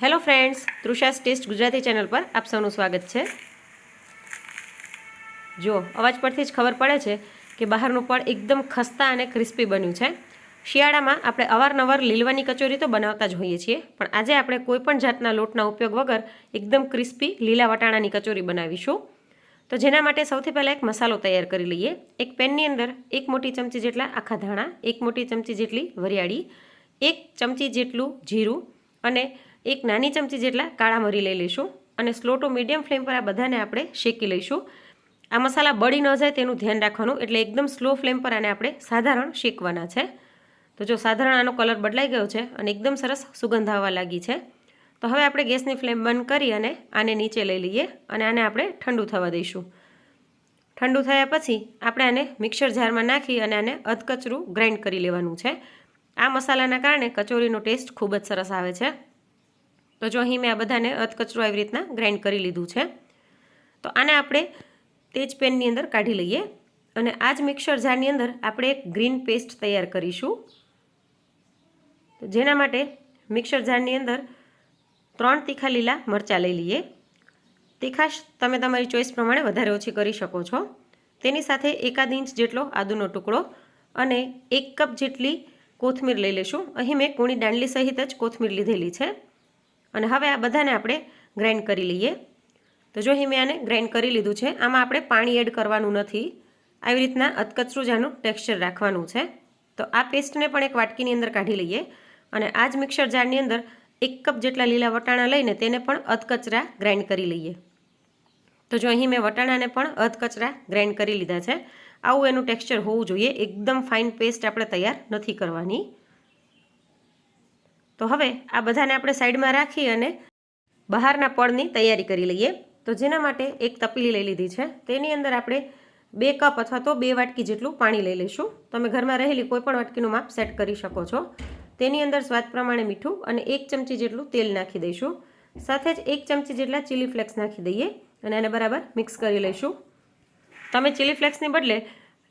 Hello friends, Trusha's taste Gujarati channel પર આપ સૌનું સ્વાગત છે. જો અવાજ પરથી જ ખબર પડે છે કે બહારનું પણ એકદમ ખસ્તા અને ક્રિસ્પી બન્યું છે. શિયાળામાં આપણે અવારનવાર લીલવાની કચોરી તો બનાવતા જ હોઈએ છીએ, પણ આજે આપણે કોઈપણ જાતના લોટના ઉપયોગ વગર એકદમ ક્રિસ્પી લીલા વટાણાની કચોરી બનાવીશું. તો જેના માટે સૌથી પહેલાં એક મસાલો તૈયાર કરી લઈએ. એક પેનની અંદર એક મોટી ચમચી જેટલા આખા ધાણા, એક મોટી ચમચી જેટલી વરિયાળી, એક ચમચી જેટલું જીરું અને એક નાની ચમચી જેટલા કાળા મરી લઈ લઈશું અને સ્લો ટુ મીડિયમ ફ્લેમ પર આ બધાને આપણે શેકી લઈશું. આ મસાલા બળી ન જાય તેનું ધ્યાન રાખવાનું એટલે એકદમ સ્લો ફ્લેમ પર આને આપણે સાધારણ શેકવાના છે. તો જો સાધારણ આનો કલર બદલાઈ ગયો છે અને એકદમ સરસ સુગંધ આવવા લાગી છે, તો હવે આપણે ગેસની ફ્લેમ બંધ કરી અને આને નીચે લઈ લઈએ અને આને આપણે ઠંડુ થવા દઈશું. ઠંડુ થયા પછી આપણે આને મિક્સર જારમાં નાખી અને આને અધકચરું ગ્રાઇન્ડ કરી લેવાનું છે. આ મસાલાના કારણે કચોરીનો ટેસ્ટ ખૂબ જ સરસ આવે છે. તો જો અહીં મેં આ બધાને અધકચરું આવી રીતના ગ્રાઇન્ડ કરી લીધું છે, તો આને આપણે તે જ પેનની અંદર કાઢી લઈએ અને આ જ મિક્સર જારની અંદર આપણે એક ગ્રીન પેસ્ટ તૈયાર કરીશું. જેના માટે મિક્સર જારની અંદર ત્રણ તીખા લીલા મરચાં લઈ લઈએ. તીખાશ તમે તમારી ચોઈસ પ્રમાણે વધારે ઓછી કરી શકો છો. તેની સાથે એકાદ ઇંચ જેટલો આદુનો ટુકડો અને એક કપ જેટલી કોથમીર લઈ લેશું. અહીં મેં કૂણી દાંડલી સહિત જ કોથમીર લીધેલી છે. અને હવે આ બધાને આપણે ગ્રાઇન્ડ કરી લઈએ. તો જો મેં આને ગ્રાઇન્ડ કરી લીધું છે, આમાં આપણે પાણી એડ કરવાનું નથી. આવી રીતના અધકચરું જ આનું ટેક્સચર રાખવાનું છે. તો આ પેસ્ટને પણ એક વાટકીની અંદર કાઢી લઈએ અને આ જ મિક્સર જારની અંદર એક કપ જેટલા લીલા વટાણા લઈને તેને પણ અધકચરા ગ્રાઇન્ડ કરી લઈએ. તો જો અહીં મેં વટાણાને પણ અધકચરા ગ્રાઇન્ડ કરી લીધા છે. આવું એનું ટેક્સચર હોવું જોઈએ. એકદમ ફાઇન પેસ્ટ આપણે તૈયાર નથી કરવાની. તો હવે આ બધાને આપણે સાઈડમાં રાખી અને બહારના પડની તૈયારી કરી લઈએ. તો જેના માટે એક તપેલી લઈ લીધી છે. તેની અંદર આપણે બે કપ અથવા તો બે વાટકી જેટલું પાણી લઈ લઈશું. તમે ઘરમાં રહેલી કોઈપણ વાટકીનું માપ સેટ કરી શકો છો. તેની અંદર સ્વાદ પ્રમાણે મીઠું અને એક ચમચી જેટલું તેલ નાખી દઈશું. સાથે જ એક ચમચી જેટલા ચીલી ફ્લેક્સ નાખી દઈએ અને એને બરાબર મિક્સ કરી લઈશું. તમે ચીલી ફ્લેક્સની બદલે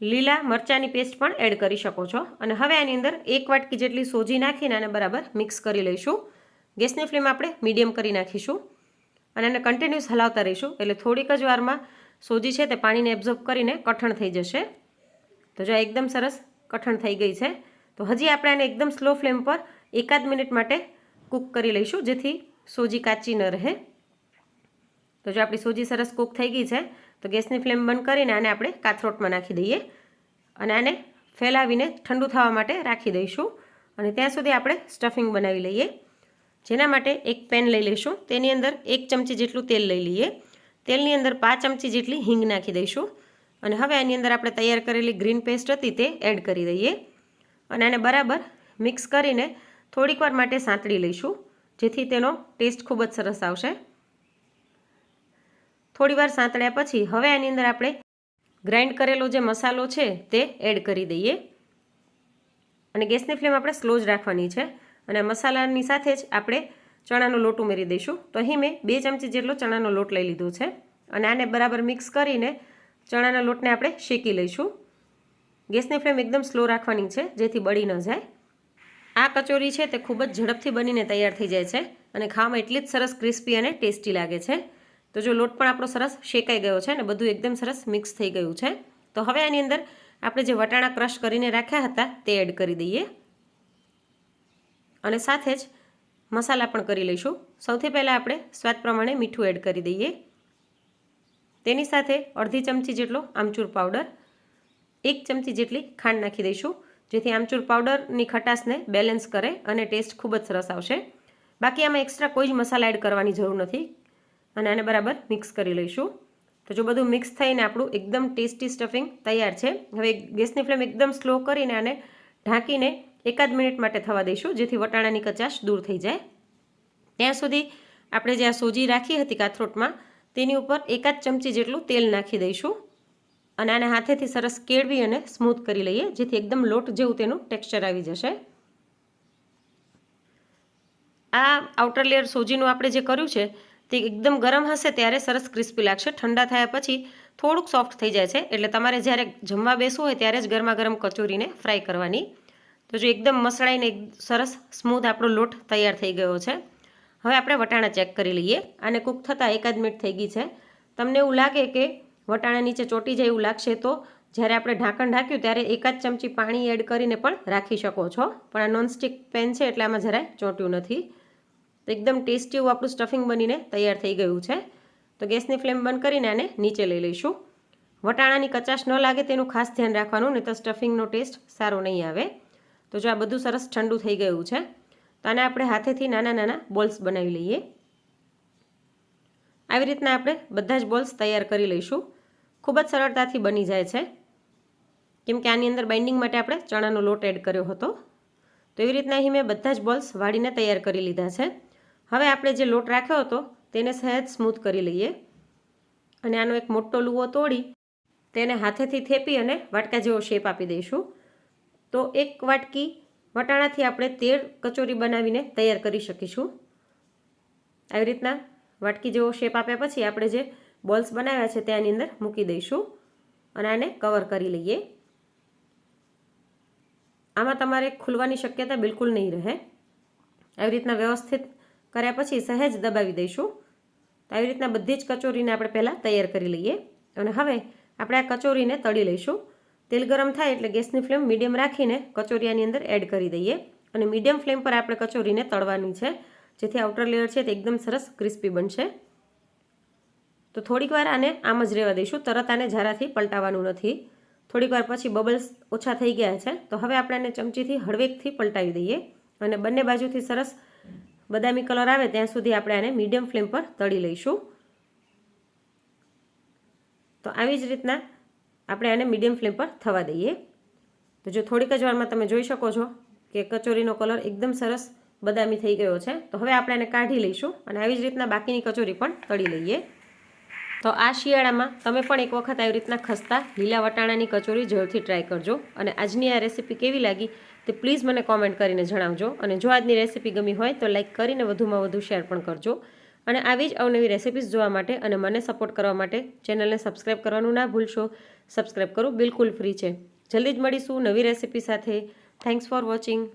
લીલા મરચાંની પેસ્ટ પણ એડ કરી શકો છો. અને હવે આની અંદર એક વાટકી જેટલી સોજી નાખીને આને બરાબર મિક્સ કરી લઈશું. ગેસની ફ્લેમ આપણે મીડિયમ કરી નાખીશું. અને એને કન્ટિન્યુઅસ હલાવતા રહીશું. એટલે થોડીક જ વારમાં સોજી છે તે પાણીને એબ્ઝોર્બ કરીને કઠણ થઈ જશે. તો જો એકદમ સરસ કઠણ થઈ ગઈ છે. તો હજી આપણે આને એકદમ સ્લો ફ્લેમ પર એકાદ મિનિટ માટે કૂક કરી લઈશું, જેથી સોજી કાચી ન રહે. તો જો આપણી સોજી સરસ કૂક થઈ ગઈ છે તો ગેસની ફ્લેમ બંધ કરીને આને આપણે કાથરોટમાં નાખી દઈએ અને આને ફેલાવીને ઠંડુ થવા માટે રાખી દઈશું. અને ત્યાં સુધી આપણે સ્ટફિંગ બનાવી લઈએ. જેના માટે એક પેન લઈ લઈશું. તેની અંદર એક ચમચી જેટલું તેલ લઈ લઈએ. તેલની અંદર પાંચ ચમચી જેટલી હિંગ નાખી દઈશું. અને હવે આની અંદર આપણે તૈયાર કરેલી ગ્રીન પેસ્ટ હતી તે એડ કરી દઈએ. અને આને બરાબર મિક્સ કરીને થોડીક માટે સાંતળી લઈશું, જેથી તેનો ટેસ્ટ ખૂબ જ સરસ આવશે. થોડીવાર સાંતળ્યા પછી હવે આની અંદર આપણે ગ્રાઇન્ડ કરેલો જે મસાલો છે તે એડ કરી દઈએ. અને ગેસની ફ્લેમ આપણે સ્લો જ રાખવાની છે. અને મસાલાની સાથે જ આપણે ચણાનો લોટ ઉમેરી દઈશું. તો અહીં મેં બે ચમચી જેટલો ચણાનો લોટ લઈ લીધો છે. અને આને બરાબર મિક્સ કરીને ચણાના લોટને આપણે શેકી લઈશું. ગેસની ફ્લેમ એકદમ સ્લો રાખવાની છે, જેથી બળી ન જાય. આ કચોરી છે તે ખૂબ જ ઝડપથી બનીને તૈયાર થઈ જાય છે. અને ખાવામાં એટલી જ સરસ ક્રિસ્પી અને ટેસ્ટી લાગે છે. તો જો લોટ પણ આપણો સરસ શેકાઈ ગયો છે ને બધું એકદમ સરસ મિક્સ થઈ ગયું છે. તો હવે આની અંદર આપણે જે વટાણા ક્રશ કરીને રાખ્યા હતા તે એડ કરી દઈએ. અને સાથે જ મસાલા પણ કરી લઈશું. સૌથી પહેલાં આપણે સ્વાદ પ્રમાણે મીઠું એડ કરી દઈએ. તેની સાથે અડધી ચમચી જેટલો આમચૂર પાવડર, એક ચમચી જેટલી ખાંડ નાખી દઈશું, જેથી આમચૂર પાવડરની ખટાશને બેલેન્સ કરે અને ટેસ્ટ ખૂબ જ સરસ આવશે. બાકી આમાં એક્સ્ટ્રા કોઈ જ મસાલા એડ કરવાની જરૂર નથી. અને આને બરાબર મિક્સ કરી લઈશું. તો જો બધું મિક્સ થઈને આપણું એકદમ ટેસ્ટી સ્ટફિંગ તૈયાર છે, હવે ગેસની ફ્લેમ એકદમ સ્લો કરીને આને ઢાંકીને એકાદ મિનિટ માટે થવા દઈશું, જેથી વટાણાની કચાશ દૂર થઈ જાય. ત્યાં સુધી આપણે જે આ સોજી રાખી હતી કાથરોટમાં, તેની ઉપર એકાદ ચમચી જેટલું તેલ નાખી દઈશું. અને આને હાથેથી સરસ કેળવી અને સ્મૂથ કરી લઈએ, જેથી એકદમ લોટ જેવું તેનું ટેક્સચર આવી જશે. આ આઉટર લેયર સોજીનું આપણે જે કર્યું છે તે એકદમ ગરમ હશે ત્યારે સરસ ક્રિસ્પી લાગશે. ઠંડા થયા પછી થોડુંક સોફ્ટ થઈ જાય છે. એટલે તમારે જ્યારે જમવા બેસવું હોય ત્યારે જ ગરમા ગરમ કચોરીને ફ્રાય કરવાની. તો જો એકદમ મસળાઈને સરસ સ્મૂથ આપણો લોટ તૈયાર થઈ ગયો છે. હવે આપણે વટાણા ચેક કરી લઈએ. આને કૂક થતાં એકાદ મિનિટ થઈ ગઈ છે. તમને એવું લાગે કે વટાણા નીચે ચોટી જાય એવું લાગશે તો જ્યારે આપણે ઢાંકણ ઢાંક્યું ત્યારે એકાદ ચમચી પાણી એડ કરીને પણ રાખી શકો છો. પણ આ નોનસ્ટિક પેન છે એટલે આમાં જરાય ચોંટ્યું નથી. તો એકદમ ટેસ્ટી એવું આપણું સ્ટફિંગ બનીને તૈયાર થઈ ગયું છે. તો ગેસની ફ્લેમ બંધ કરીને આને નીચે લઈ લઈશું. વટાણાની કચાશ ન લાગે તેનું ખાસ ધ્યાન રાખવાનું નહીં તો સ્ટફિંગનો ટેસ્ટ સારો નહીં આવે. તો જો આ બધું સરસ ઠંડુ થઈ ગયું છે, તો આને આપણે હાથેથી નાના નાના બોલ્સ બનાવી લઈએ. આવી રીતના આપણે બધા જ બોલ્સ તૈયાર કરી લઈશું. ખૂબ જ સરળતાથી બની જાય છે. કેમ કે આની અંદર બાઇન્ડિંગ માટે આપણે ચણાનો લોટ એડ કર્યો હતો. તો એવી રીતના અહીં મેં બધા જ બોલ્સ વાળીને તૈયાર કરી લીધા છે. હવે આપણે જે લોટ રાખ્યો હતો, તેને સહેજ સ્મૂથ કરી લઈએ. અને આનો એક મોટો લુવો તોડી, તેને હાથેથી થેપી અને વાટકા જેવો શેપ આપી દઈશું. તો એક વાટકી વટાણાથી આપણે તેર કચોરી બનાવીને તૈયાર કરી શકીશું. આવી રીતના વાટકી જેવો શેપ આપ્યા પછી આપણે જે બોલ્સ બનાવ્યા છે તેની અંદર મૂકી દઈશું અને આને કવર કરી લઈએ. આમાં તમારે ખુલવાની શક્યતા બિલકુલ નહીં રહે. આવી રીતના વ્યવસ્થિત કર્યા પછી સહેજ દબાવી દઈશું. તો આવી રીતના બધી જ કચોરીને આપણે પહેલાં તૈયાર કરી લઈએ. અને હવે આપણે આ કચોરીને તળી લઈશું. તેલ ગરમ થાય એટલે ગેસની ફ્લેમ મીડિયમ રાખીને કચોરિયાની અંદર એડ કરી દઈએ. અને મીડિયમ ફ્લેમ પર આપણે કચોરીને તળવાની છે. જેથી આઉટર લેયર છે તે એકદમ સરસ ક્રિસ્પી બનશે. તો થોડીક વાર આને આમ જ રહેવા દઈશું. તરત આને જરાથી પલટાવવાનું નથી. થોડીક વાર પછી બબલ્સ ઓછા થઈ ગયા છે. તો હવે આપણે આને ચમચીથી હળવેકથી પલટાવી દઈએ. અને બંને બાજુથી સરસ બદામી કલર આવે ત્યાં સુધી આપણે આને મીડિયમ ફ્લેમ પર તળી લઈશું. તો આવી જ રીતના આપણે આને મીડિયમ ફ્લેમ પર થવા દઈએ. તો જો થોડીક જ વારમાં તમે જોઈ શકો છો કે કચોરીનો કલર એકદમ સરસ બદામી થઈ ગયો છે. તો હવે આપણે એને કાઢી લઈશું અને આવી જ રીતના બાકીની કચોરી પણ તળી લઈએ. તો આ શિયાળામાં તમે પણ એક વખત આવી રીતના ખસ્તા લીલા વટાણાની કચોરી જરૂરથી ટ્રાય કરજો. અને આજની આ રેસીપી કેવી લાગી તે પ્લીઝ મને કોમેન્ટ કરીને જણાવજો. અને જો આજની રેસીપી ગમી હોય તો લાઇક કરીને વધુમાં વધુ શેર પણ કરજો. અને આવી જ અવનવી રેસિપીઝ જોવા માટે અને મને સપોર્ટ કરવા માટે ચેનલને સબસ્ક્રાઈબ કરવાનું ના ભૂલશો. સબસ્ક્રાઈબ કરવું બિલકુલ ફ્રી છે. જલ્દી જ મળીશું નવી રેસિપી સાથે. Thanks for watching